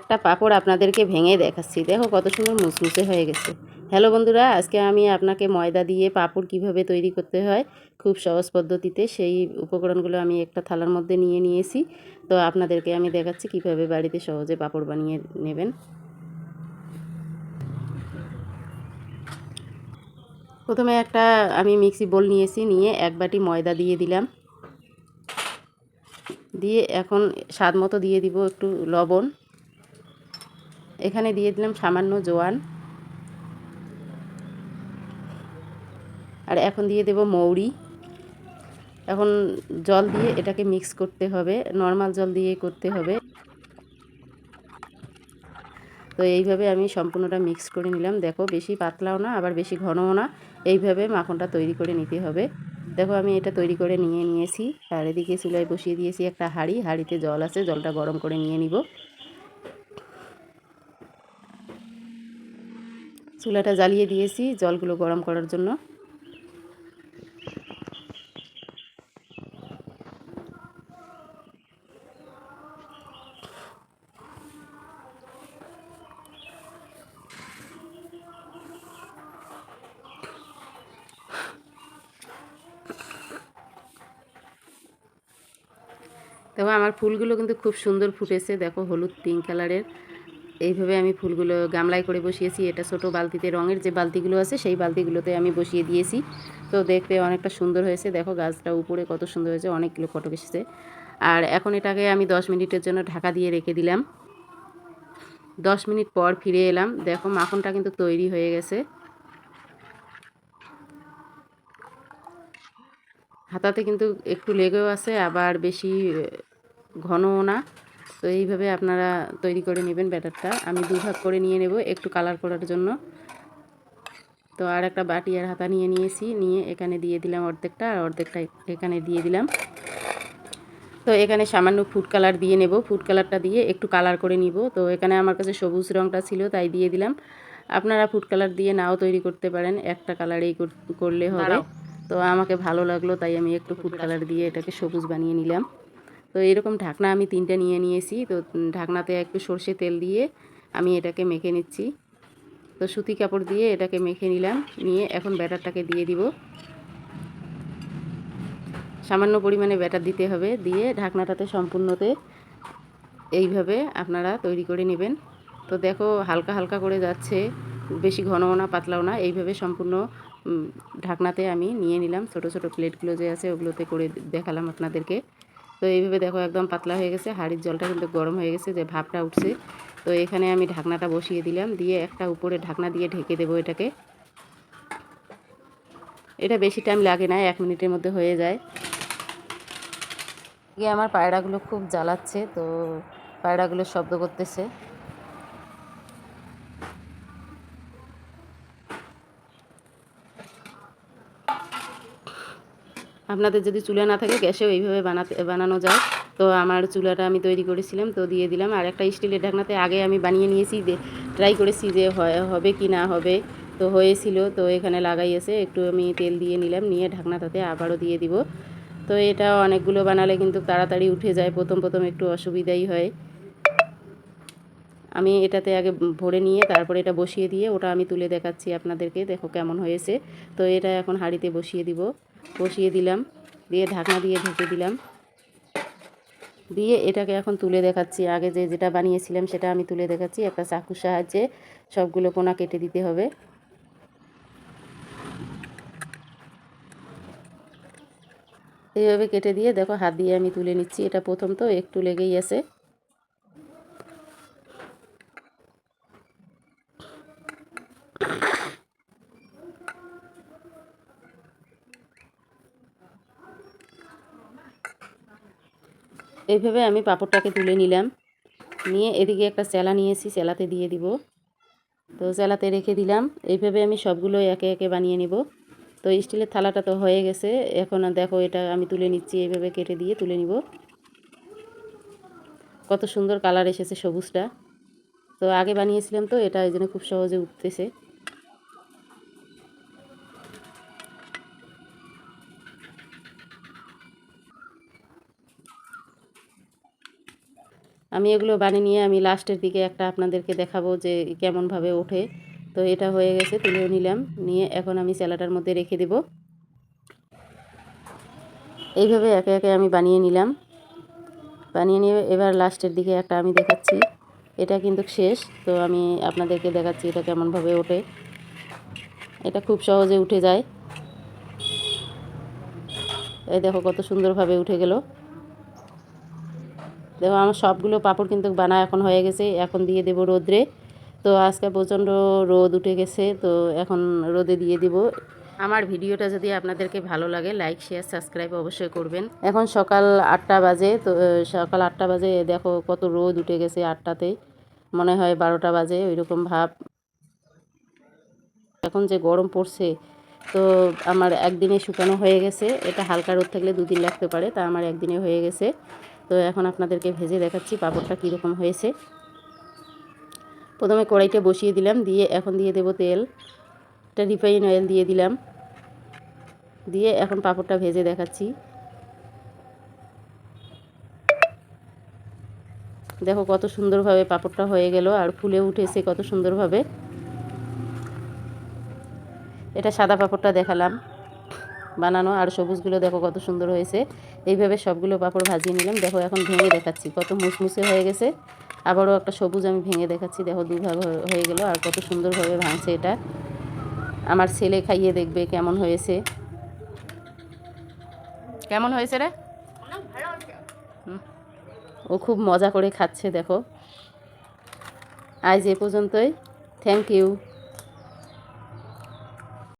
একটা পাপড় আপনাদেরকে ভেঙে দেখাচ্ছি। দেখো কত সুন্দর মুচমুচে হয়ে গেছে। হ্যালো বন্ধুরা, আজকে আমি আপনাকে ময়দা দিয়ে পাপড় কীভাবে তৈরি করতে হয়, খুব সহজ পদ্ধতিতে সেই উপকরণগুলো আমি একটা থালার মধ্যে নিয়ে নিয়েছি। তো আপনাদেরকে আমি দেখাচ্ছি কীভাবে বাড়িতে সহজে পাঁপড় বানিয়ে নেবেন। প্রথমে একটা আমি মিক্সি বোল নিয়েছি, নিয়ে এক বাটি ময়দা দিয়ে দিলাম। দিয়ে এখন স্বাদ মতো দিয়ে দিব একটু লবণ। এখানে দিয়ে দিলাম সামান্য জোয়ান। আর এখন দিয়ে দেব মৌরি। এখন জল দিয়ে এটাকে মিক্স করতে হবে নর্মাল জল দিয়ে করতে হবে। তো এইভাবে আমি সম্পূর্ণটা মিক্স করে নিলাম। দেখো বেশি পাতলাও না, আবার বেশি ঘনও না। এইভাবে মাখনটা তৈরি করে নিতে হবে। দেখো আমি এটা তৈরি করে নিয়ে নিয়েছি। আর এদিকে চুলায় বসিয়ে দিয়েছি একটা হাঁড়ি। হাঁড়িতে জল আছে, জলটা গরম করে নিয়ে নিব। চুলাটা জ্বালিয়ে দিয়েছি জলগুলো গরম করার জন্য। দেখো, আমার ফুলগুলো কিন্তু খুব সুন্দর ফুটেছে। দেখো, হলুদ পিঙ্ক কালারের এইভাবে আমি ফুলগুলো গামলায় করে বসিয়েছি। এটা ছোট বালতিতে, রঙের যে বালতিগুলো আছে, সেই বালতিগুলোতে আমি বসিয়ে দিয়েছি। তো দেখতে অনেকটা সুন্দর হয়েছে। দেখো গাছটা উপরে কত সুন্দর হয়েছে, অনেকগুলো ফটো এসেছে। আর এখন এটাকে আমি দশ মিনিটের জন্য ঢাকা দিয়ে রেখে দিলাম। দশ মিনিট পর ফিরে এলাম। দেখো মাখনটা কিন্তু তৈরি হয়ে গেছে। হাতাতে কিন্তু একটু লেগেও আছে, আবার বেশি ঘনও না। তো এইভাবে আপনারা তৈরি করে নেবেন ব্যাটারটা। আমি দুভাগ করে নিয়ে নেব একটু কালার করার জন্য। তো আর একটা বাটি আর হাতা নিয়ে নিয়েছি নিয়ে এখানে দিয়ে দিলাম অর্ধেকটা আর অর্ধেকটা এখানে দিয়ে দিলাম। তো এখানে সামান্য ফুড কালার দিয়ে নেব। ফুড কালারটা দিয়ে একটু কালার করে নিব। তো এখানে আমার কাছে সবুজ রঙটা ছিল তাই দিয়ে দিলাম। আপনারা ফুড কালার দিয়ে নাও তৈরি করতে পারেন একটা কালারেই করলে হবে। তো আমাকে ভালো লাগল তাই আমি একটু ফুড কালার দিয়ে এটাকে সবুজ বানিয়ে নিলাম। তো এরকম ঢাকনা আমি তিনটা নিয়ে নিয়েছি। তো ঢাকনাতে একটু সর্ষে তেল দিয়ে আমি এটাকে মেখে নিচ্ছি। তো সুতি কাপড় দিয়ে এটাকে মেখে নিলাম। নিয়ে এখন ব্যাটারটাকে দিয়ে দিব। সামান্য পরিমাণে ব্যাটার দিতে হবে। দিয়ে ঢাকনাটাতে সম্পূর্ণতে এইভাবে আপনারা তৈরি করে নেবেন। তো দেখো হালকা হালকা করে যাচ্ছে। বেশি ঘনও না, পাতলাও না। এইভাবে সম্পূর্ণ ঢাকনাতে আমি নিয়ে নিলাম। ছোট ছোট প্লেটগুলো যে আছে ওগুলোতে করে দেখালাম আপনাদেরকে। তো এইভাবে দেখো একদম পাতলা হয়ে গেছে, হাড়ির জলটা কিন্তু গরম হয়ে গেছে, যে ভাপটা উঠছে। তো এখানে আমি ঢাকনাটা বসিয়ে দিলাম, দিয়ে একটা উপরে ঢাকনা দিয়ে ঢেকে দেবো এটাকে। এটা বেশি টাইম লাগে না, এক মিনিটের মধ্যে হয়ে যায়। গিয়ে আমার পায়রাগুলো খুব জ্বালাচ্ছে, তো পায়রাগুলো শব্দ করতেছে। আপনাদের যদি চুলা না থাকে, গ্যাসেও এইভাবে বানাতে, বানানো যায়। তো আমার চুলাটা আমি তৈরি করেছিলাম, তো দিয়ে দিলাম। আর একটা স্টিলের ঢাকনাতে আগে আমি বানিয়ে নিয়েছি, যে ট্রাই করেছি যে হবে কি না হবে। তো হয়েছিল, তো এখানে লাগাইয়েছে একটু আমি তেল দিয়ে নিলাম, নিয়ে ঢাকনাটাতে আবারও দিয়ে দিব। তো এটা অনেকগুলো বানালে কিন্তু তাড়াতাড়ি উঠে যায়, প্রথম প্রথম একটু অসুবিধাই হয়। আমি এটাতে আগে ভরে নিয়ে তারপরে এটা বসিয়ে দিয়ে, ওটা আমি তুলে দেখাচ্ছি আপনাদেরকে। দেখো কেমন হয়েছে। তো এটা এখন হাঁড়িতে বসিয়ে দিব। বসিয়ে দিলাম, দিয়ে ঢাকনা দিয়ে ঢেকে দিলাম। দিয়ে এটাকে এখন তুলে দেখাচ্ছি। আগে যে যেটা বানিয়েছিলাম সেটা আমি তুলে দেখাচ্ছি। একটা চাকুর সাহায্যে সবগুলো কোনা কেটে দিতে হবে। এইভাবে কেটে দিয়ে দেখো, হাত দিয়ে আমি তুলে নিচ্ছি। এটা প্রথম তো, একটু লেগেই আছে। এইভাবে আমি পাঁপড়টাকে তুলে নিলাম। নিয়ে এদিকে একটা চেলা নিয়েছি চেলাতে দিয়ে দিব। তো চেলাতে রেখে দিলাম। এইভাবে আমি সবগুলো একে একে বানিয়ে নেব। তো স্টিলের থালাটা তো হয়ে গেছে। এখন দেখো এটা আমি তুলে নিচ্ছি, এইভাবে কেটে দিয়ে তুলে নিব। কত সুন্দর কালার এসেছে সবুজটা। তো আগে বানিয়েছিলাম তো, এটা এই জন্য খুব সহজে উঠতেছে। আমি এগুলো বানিয়ে নিয়ে আমি লাস্টের দিকে একটা আপনাদেরকে দেখাবো যে কেমনভাবে ওঠে। তো এটা হয়ে গেছে, তুলেও নিলাম, নিয়ে এখন আমি স্যালাডার মধ্যে রেখে দেব। এইভাবে একে একে আমি বানিয়ে নিলাম। বানিয়ে নিয়ে এবার লাস্টের দিকে একটা আমি দেখাচ্ছি। এটা কিন্তু শেষ, তো আমি আপনাদেরকে দেখাচ্ছি এটা কেমনভাবে ওঠে। এটা খুব সহজে উঠে যায়। এই দেখো কত সুন্দরভাবে উঠে গেল। দেখো আমার সবগুলো পাপড় কিন্তু বানা এখন হয়ে গেছে, এখন দিয়ে দেব রোদ্রে। তো আজকে প্রচণ্ড রোদ উঠে গেছে, তো এখন রোদে দিয়ে দিব। আমার ভিডিওটা যদি আপনাদেরকে ভালো লাগে লাইক শেয়ার সাবস্ক্রাইব অবশ্যই করবেন। এখন সকাল আটটা বাজে, তো সকাল আটটা বাজে, দেখো কত রোদ উঠে গেছে আটটাতে। মনে হয় বারোটা বাজে ওই রকম ভাব। এখন যে গরম পড়ছে, তো আমার একদিনে শুকানো হয়ে গেছে। এটা হালকা রোদ থাকলে দুদিন লাগতে পারে, তা আমার একদিনে হয়ে গেছে। তো এখন আপনাদেরকে ভেজে দেখাচ্ছি পাঁপড়টা কীরকম হয়েছে। প্রথমে কড়াইটা বসিয়ে দিলাম, দিয়ে এখন দিয়ে দেব তেল। একটা রিফাইন অয়েল দিয়ে দিলাম। দিয়ে এখন পাঁপড়টা ভেজে দেখাচ্ছি। দেখো কত সুন্দরভাবে পাঁপড়টা হয়ে গেল আর ফুলে উঠেছে কত সুন্দরভাবে। এটা সাদা পাঁপড়টা দেখালাম। বানানো আর সবুজগুলো দেখো কত সুন্দর হয়েছে। এইভাবে সবগুলো পাঁপড় ভাজিয়ে নিলাম। দেখো এখন ভেঙে দেখাচ্ছি, কত মুসমুসে হয়ে গেছে। আবারও একটা সবুজ আমি ভেঙে দেখাচ্ছি। দেখো দুভাগ হয়ে- গেল আর কত সুন্দরভাবে ভাঙছে এটা। আমার ছেলে খাইয়ে দেখবে কেমন হয়েছে। কেমন হয়েছে রে? ও খুব মজা করে খাচ্ছে, দেখো। আজ এ পর্যন্তই। Thank you